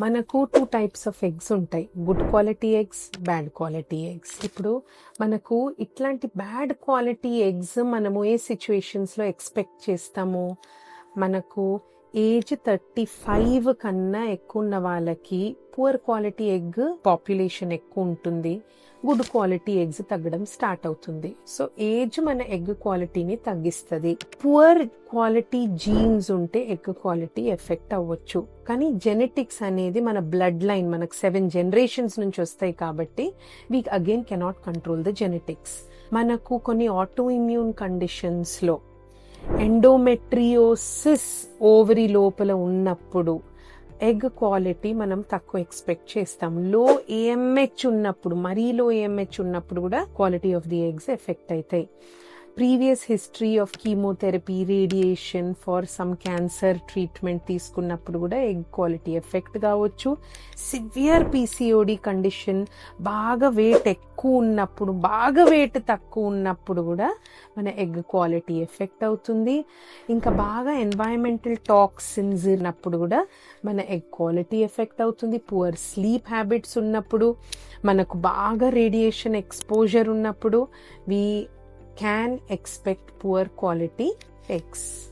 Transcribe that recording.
మనకు two types of eggs ఉంటాయి. Good quality eggs bad quality eggs ఇప్పుడు మనకు ఇట్లాంటి బ్యాడ్ క్వాలిటీ ఎగ్స్ మనము ఏ సిచ్యువేషన్స్లో ఎక్స్పెక్ట్ చేస్తాము? మనకు ఏజ్ థర్టీ ఫైవ్ కన్నా ఎక్కువ ఉన్న వాళ్ళకి పువర్ క్వాలిటీ ఎగ్ పాపులేషన్ ఎక్కువ ఉంటుంది. గుడ్ క్వాలిటీ ఎగ్స్ తగ్గడం స్టార్ట్ అవుతుంది. సో ఏజ్ మన ఎగ్ క్వాలిటీని తగ్గిస్తుంది. పువర్ క్వాలిటీ జీన్స్ ఉంటే ఎగ్ క్వాలిటీ ఎఫెక్ట్ అవ్వచ్చు. కానీ జెనెటిక్స్ అనేది మన బ్లడ్ లైన్ మనకు సెవెన్ జనరేషన్స్ నుంచి వస్తాయి కాబట్టి we again cannot control the genetics మనకు కొన్ని ఆటో ఇమ్యూన్ కండిషన్స్లో ఎండోమెట్రియోసిస్ ఓవరీ లోపల ఉన్నప్పుడు ఎగ్ క్వాలిటీ మనం తక్కువ ఎక్స్పెక్ట్ చేస్తాం. లో ఏఎంహెచ్ ఉన్నప్పుడు మరీ లో ఏఎంహెచ్ ఉన్నప్పుడు కూడా quality of the eggs effect అవుతాయి previous history of chemotherapy radiation for some cancer treatment తీసుకున్నప్పుడు కూడా ఎగ్ క్వాలిటీ ఎఫెక్ట్ కావచ్చు. సివియర్ పీసీఓడి కండిషన్ బాగా వెయిట్ ఎక్కువ ఉన్నప్పుడు బాగా వెయిట్ తక్కువ ఉన్నప్పుడు కూడా మన ఎగ్ క్వాలిటీ ఎఫెక్ట్ అవుతుంది. ఇంకా బాగా ఎన్వైరన్మెంటల్ టాక్సిన్స్ ఉన్నప్పుడు కూడా మన ఎగ్ క్వాలిటీ ఎఫెక్ట్ అవుతుంది. పువర్ స్లీప్ హ్యాబిట్స్ ఉన్నప్పుడు మనకు బాగా రేడియేషన్ ఎక్స్పోజర్ ఉన్నప్పుడు we can expect poor quality eggs.